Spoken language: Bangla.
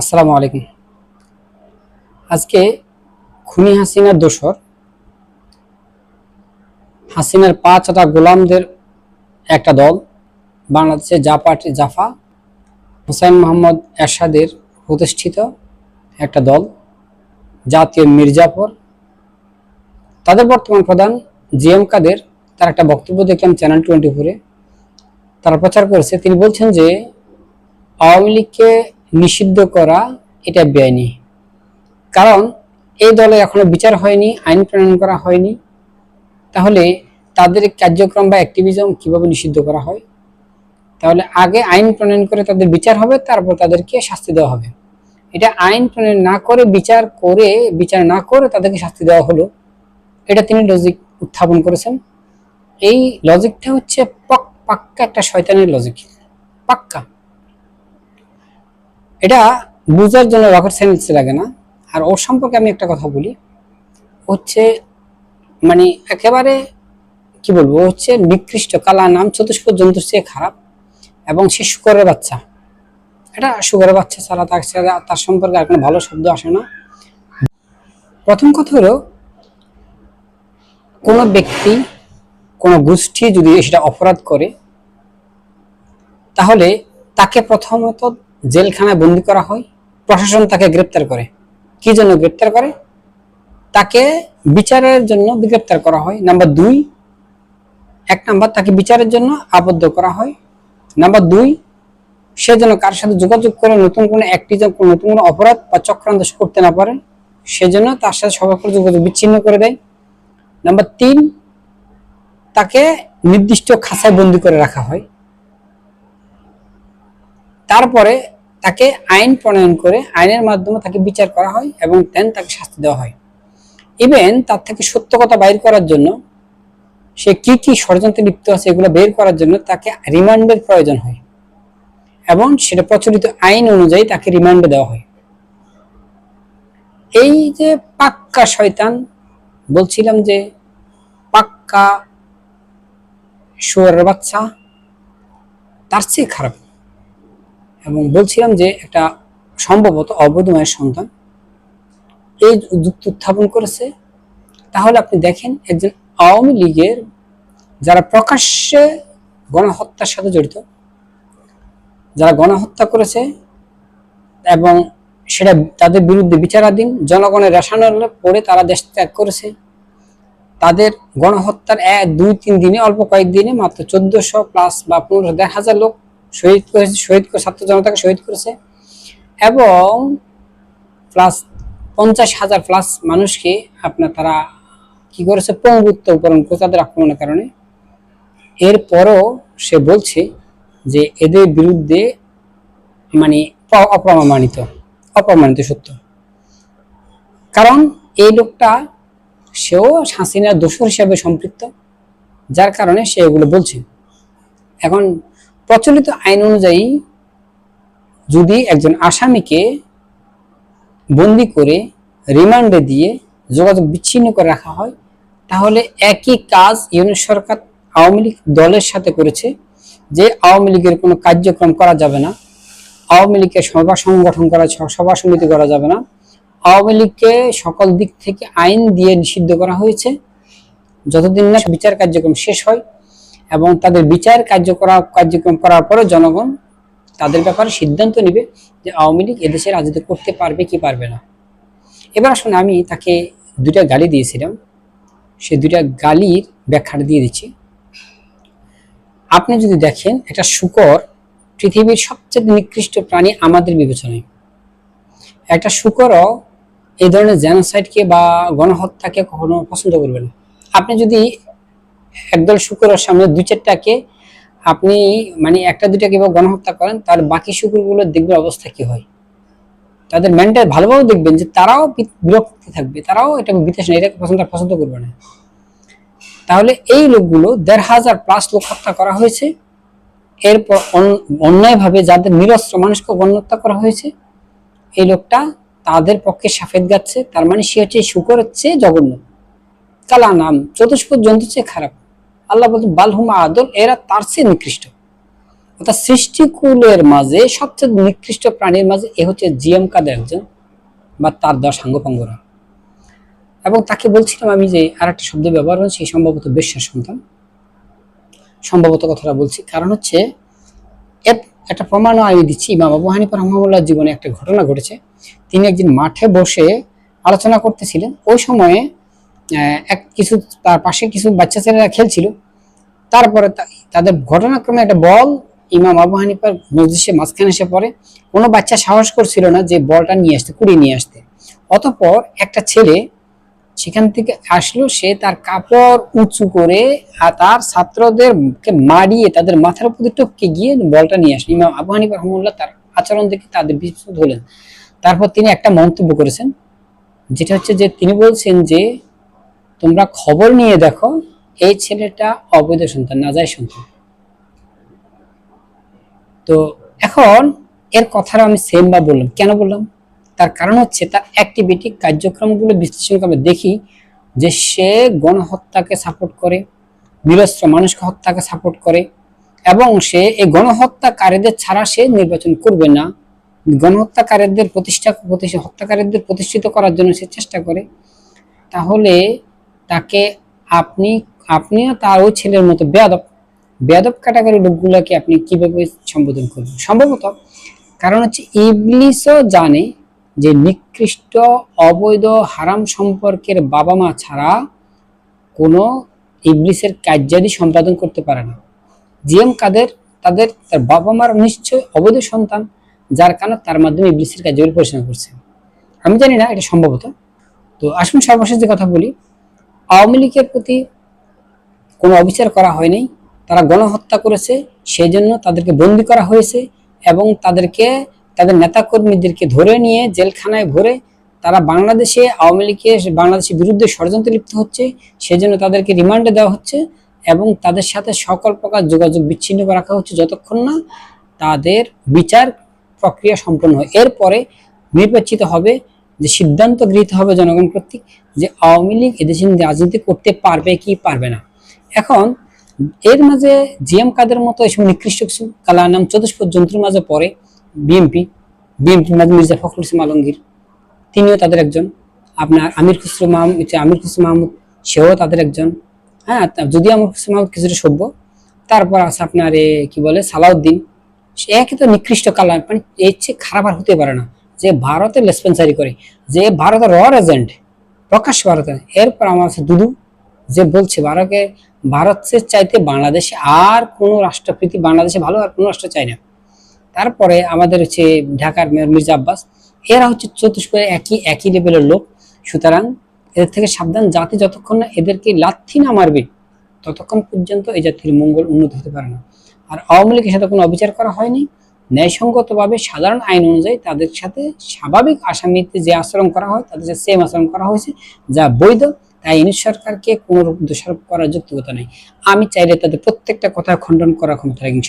আসসালামু আলাইকুম। আজকে খুনি হাসিনার দোসর হাসিনার পাঁচটা গোলামদের একটা দল, বাংলাদেশে জা পার্টি জাফা, হুসাইন মোহাম্মদ এরশাদের প্রতিষ্ঠিত একটা দল, জাতীয় মির্জাফর তাদের বর্তমান প্রধান জি এম কাদের, তার একটা বক্তব্য দেখলাম চ্যানেল টোয়েন্টি ফোরে তারা প্রচার করেছে। তিনি বলছেন যে, আওয়ামী লীগকে নিষিদ্ধ করা এটা বেআইনি। কারণ এই দলে এখনও বিচার হয়নি, আইন প্রণয়ন করা হয়নি। তাহলে তাদের কার্যক্রম বা অ্যাক্টিভিজম কীভাবে নিষিদ্ধ করা হয়? তাহলে আগে আইন প্রণয়ন করে তাদের বিচার হবে, তারপর তাদেরকে শাস্তি দেওয়া হবে। এটা আইন প্রণয়ন না করে, বিচার করে, বিচার না করে তাদেরকে শাস্তি দেওয়া হলো। এটা তিনি লজিক উত্থাপন করেছেন। এই লজিকটা হচ্ছে পক- পাক্কা একটা শয়তানের লজিক পাক্কা। এটা বুঝার জন্য রকেট সায়েন্স লাগে না। আর ওর সম্পর্কে আমি একটা কথা বলি। হচ্ছে মানে একেবারে, কি বলব হচ্ছে নিকৃষ্ট কালা, নাম চতুষ্প জন্তুর চেয়ে খারাপ এবং সে শুকরের বাচ্চা। এটা শুকরের বাচ্চা ছাড়া তার তার সম্পর্কে আর কোনো ভালো শব্দ আসে না। প্রথম কথা হলো, কোনো ব্যক্তি, কোনো গোষ্ঠী যদি সেটা অপরাধ করে, তাহলে তাকে প্রথমত জেলখানায় বন্দি করা হয়, প্রশাসন তাকে গ্রেপ্তার করে। কি জন্য গ্রেপ্তার করে? তাকে বিচারের জন্য গ্রেপ্তার করা হয়। নাম্বার দুই, এক নাম্বার তাকে বিচারের জন্য আবদ্ধ করা হয়। নাম্বার দুই, সে যেন কার সাথে যোগাযোগ করে নতুন কোনো একটি নতুন কোনো অপরাধ বা চক্রান্ত করতে না পারে সেজন্য তার সাথে সবার যোগাযোগ বিচ্ছিন্ন করে দেয়। নাম্বার তিন, তাকে নির্দিষ্ট খাঁচায় বন্দি করে রাখা হয়। তারপরে তাকে আইন প্রণয়ন করে আইনের মাধ্যমে তাকে বিচার করা হয় এবং দেন তাকে শাস্তি দেওয়া হয়। ইভেন তার থেকে সত্য কথা বাইর করার জন্য সে কি কি ষড়যন্ত্রে লিপ্ত আছে এগুলো বের করার জন্য তাকে রিমান্ডের প্রয়োজন হয় এবং সেটা প্রচলিত আইন অনুযায়ী তাকে রিমান্ডে দেওয়া হয়। এই যে পাক্কা শয়তান, বলছিলাম যে পাক্কা শুয়ারের বাচ্চা, তার চেয়ে খারাপ। এবং বলছিলাম যে একটা সম্ভবত অবৈধ মায়ের সন্তান এই যুক্তি উত্থাপন করেছে, তাহলে আপনি দেখেন একজন আওয়ামী লীগের যারা প্রকাশ্যে গণহত্যার সাথে জড়িত, যারা গণহত্যা করেছে এবং সেটা তাদের বিরুদ্ধে বিচারাধীন, জনগণের রেশানোর পরে তারা দেশ ত্যাগ করেছে, তাদের গণহত্যার এক, দুই, তিন দিনে, অল্প কয়েকদিনে মাত্র চোদ্দশো প্লাস বা পনেরোশো, দেড় হাজার লোক শহীদ করেছে, শহীদ ছাত্র জনতাকে শহীদ করেছে। এবং প্লাস পঞ্চাশ হাজার প্লাস মানুষকে আপনার তারা কি করেছে? পঙ্গুত্ব উপরণ করে তাদের আক্রমণের কারণে। এরপরও সে বলছে যে এদের বিরুদ্ধে মানে প্র- অপ্রমাণিত অপ্রমাণিত সত্য। কারণ এই লোকটা সেও হাসিনার দোষর হিসাবে সম্পৃক্ত, যার কারণে সে এগুলো বলছে। এখন প্রচলিত আইন অনুযায়ী যদি একজন আসামিকে বন্দি করে রিমান্ডে দিয়ে যোগাযোগ বিচ্ছিন্ন করে রাখা হয়, তাহলে একই কাজ ইউনিট সরকার আওয়ামী লীগ দলের সাথে করেছে, যে আওয়ামী লীগের কোনো কার্যক্রম করা যাবে না। আওয়ামী লীগকে সভা সংগঠন করা, সভা সমিতি করা যাবে না। আওয়ামী লীগকে সকল দিক থেকে আইন দিয়ে নিষিদ্ধ করা হয়েছে। যতদিন না বিচার কার্যক্রম শেষ হয় এবং তাদের বিচার কার্যকরা কার্যক্রম করার পরে জনগণ তাদের ব্যাপারে সিদ্ধান্ত নেবে যে আওয়ামী লীগ এদেশে রাজনীতি করতে পারবে কি পারবে না। এবার আসলে আমি তাকে দুইটা গালি দিয়েছিলাম। সে দুইটা গালির ব্যাখ্যাটা দিয়ে দিচ্ছি। আপনি যদি দেখেন একটা শুকর পৃথিবীর সবচেয়ে নিকৃষ্ট প্রাণী আমাদের বিবেচনায়। একটা শুকরও এই ধরনের জেনোসাইডকে বা গণহত্যাকে কখনো পছন্দ করবে না। আপনি যদি একদল শুকুরের সামনে দুই চারটাকে আপনি মানে একটা দুইটাকে বা গণহত্যা করেন, তার বাকি শুকুরগুলো দেখবেন অবস্থা কি হয়। তাদের মেন্টাল ভালোভাবে দেখবেন যে তারাও বিরক্ত থাকবে, তারাও এটা বিদেশ না এটাকে পছন্দ পছন্দ করবে না। তাহলে এই লোকগুলো দেড় হাজার প্লাস লোক হত্যা করা হয়েছে। এরপর অন- অন্যায়ভাবে যাদের নিরস্ত্র মানুষকে গণহত্যা করা হয়েছে, এই লোকটা তাদের পক্ষে সাফেদ গাচ্ছে, তার মানে সে হচ্ছে শুকরের চেয়ে জঘন্য। কালা নাম চতুষ্পদ জন্তু চেয়ে খারাপ। আল্লাহ বলছেন বালহুমা আদল এরা তার চেয়ে নিকৃষ্ট। অর্থাৎ সৃষ্টিকুলের মাঝে সবচেয়ে নিকৃষ্ট প্রাণীর মাঝে এ হচ্ছে জিএম কাদের একজন বা তার দশ সাঙ্গপাঙ্গরা এবং তাকে বলছিলাম আমি যে আর একটা শব্দ ব্যবহার হচ্ছে সম্ভবত বেশ্যার সন্তান সম্ভবত কথাটা বলছি, কারণ হচ্ছে একটা প্রমাণও আমি দিচ্ছি। ইমাম আবু হানিফা রহমাল্লাহ জীবনে একটা ঘটনা ঘটেছে। তিনি একদিন মাঠে বসে আলোচনা করতেছিলেন। ওই সময়ে এক কিছু তার পাশে কিছু বাচ্চা ছেলেরা খেলছিল। তারপরে তাদের ঘটনাক্রমে একটা বল ইমাম আবু হানিফার মসজিদের মাঝখানে এসে পড়ে। কোনো বাচ্চা সাহস করছিল না যে বলটা নিয়ে আসতে কুড়িয়ে নিয়ে আসতে। অতঃপর একটা ছেলে সেখান থেকে আসলো, সে তার কাপড় উঁচু করে আর তার ছাত্রদেরকে মারিয়ে তাদের মাথার উপর টপকে গিয়ে বলটা নিয়ে আসলো। ইমাম আবু হানিফা রহমুল্লাহ তার আচরণ দেখে তাদের বিস্মিত হলেন। তারপর তিনি একটা মন্তব্য করেছেন, যেটা হচ্ছে যে তিনি বলছেন যে তোমরা খবর নিয়ে দেখো, এই ছেলেটা অবৈধ সন্তান, না নাজায় সন্তান। তো এখন এর কথাটা আমি সেম বা বললাম। কেন বললাম? তার কারণ হচ্ছে তার অ্যাক্টিভিটি কার্যক্রমগুলো বিশ্লেষণ করে দেখি যে সে গণহত্যাকে সাপোর্ট করে, নিরস্ত্র মানুষকে হত্যাকে সাপোর্ট করে, এবং সে এই গণহত্যাকারীদের ছাড়া সে নির্বাচন করবে না। গণহত্যাকারীদের প্রতিষ্ঠা প্রতিষ্ঠা হত্যাকারীদের প্রতিষ্ঠিত করার জন্য সে চেষ্টা করে। তাহলে তাকে আপনি আপনিও তার ওই ছেলের মতো বেয়াদব বেয়াদব ক্যাটাগরি লোকগুলোকে আপনি কীভাবে সম্বোধন করবেন? সম্ভবত কারণ হচ্ছে ইবলিসও জানে যে নিকৃষ্ট, অবৈধ, হারাম সম্পর্কের বাবা মা ছাড়া কোনো ইবলিসের কার্যাদি সম্পাদন করতে পারে না। জিএম কাদের, তাদের, তার বাবা মার নিশ্চয় অবৈধ সন্তান, যার কারণে তার মাধ্যমে ইবলিসের কার্যগুলি পরিচালনা করছে। আমি জানি না এটা সম্ভবত। তো আসুন সর্বশেষ যে কথা বলি। আওয়ামী লীগের প্রতি কোনো অবিচার করা হয়নি তারা গণহত্যা করেছে সেই জন্য তাদেরকে বন্দি করা হয়েছে এবং তাদেরকে, তাদের নেতাকর্মীদেরকে ধরে নিয়ে জেলখানায় ভরে তারা বাংলাদেশে আওয়ামী লীগের বাংলাদেশের বিরুদ্ধে ষড়যন্ত্রে লিপ্ত হচ্ছে, সেজন্য তাদেরকে রিমান্ডে দেওয়া হচ্ছে এবং তাদের সাথে সকল প্রকার যোগাযোগ বিচ্ছিন্ন রাখা হচ্ছে যতক্ষণ না তাদের বিচার প্রক্রিয়া সম্পন্ন হয়। এরপরে নির্বাচিত হবে যে সিদ্ধান্ত গৃহীত হবে জনগণ কর্তৃক যে আওয়ামী লীগ এদেশে রাজনীতি করতে পারবে কি পারবে না। এখন এর মাঝে জি এম কাদের মতো এসব নিকৃষ্ট কিছু কালা নাম চতুষ্পদ যন্ত্রের মাঝে পড়ে বিএমপি বিএমপির মাঝে মির্জা ফখরুল ইসলাম আলমগীর। তিনিও তাদের একজন। আপনার আমির খুসরো মাহমুদ আমির খুসরো মাহমুদ, সেও তাদের একজন। হ্যাঁ যদিও আমির খুসরো মাহমুদ কিছুটা সভ্য। তারপর আছে আপনার এ, কি বলে, সালাউদ্দিন। সে একই তো নিকৃষ্ট কালা মানে এর চেয়ে খারাপ আর হতে পারে না। যে ভারতের লেসপেন্সারি করে, যে ভারতের র এজেন্ট প্রকাশ ভারতে এরপর আমার আছে দুদু, যে বলছে ভারতকে, ভারতের চাইতে বাংলাদেশে আর কোনো রাষ্ট্রপ্রীতি বাংলাদেশে ভালো আর কোনো রাষ্ট্র চায় না। তারপরে আমাদের হচ্ছে ঢাকার মেয়র মির্জা আব্বাস, এরা হচ্ছে চতুষ্পদে একই একই লেভেলের লোক। সুতরাং এদের থেকে সাবধান জাতি যতক্ষণ না এদেরকে লাথি না মারবে, ততক্ষণ পর্যন্ত এই জাতির মঙ্গল উন্নত হতে পারে না। আর আওয়ামী লীগের সাথে কোনো অবিচার করা হয়নি। ন্যায়সঙ্গতভাবে সাধারণ আইন অনুযায়ী তাদের সাথে স্বাভাবিক আসামিতে যে আচরণ করা হয়, তাদের সাথে সেম আচরণ করা হয়েছে, যা বৈধ। তাই ইউনিট সরকারকে কোনো রূপ দোষারোপ করার যোগ্যতা নেই। আমি চাইলে তাদের প্রত্যেকটা কথা খণ্ডন করার ক্ষমতা রাখি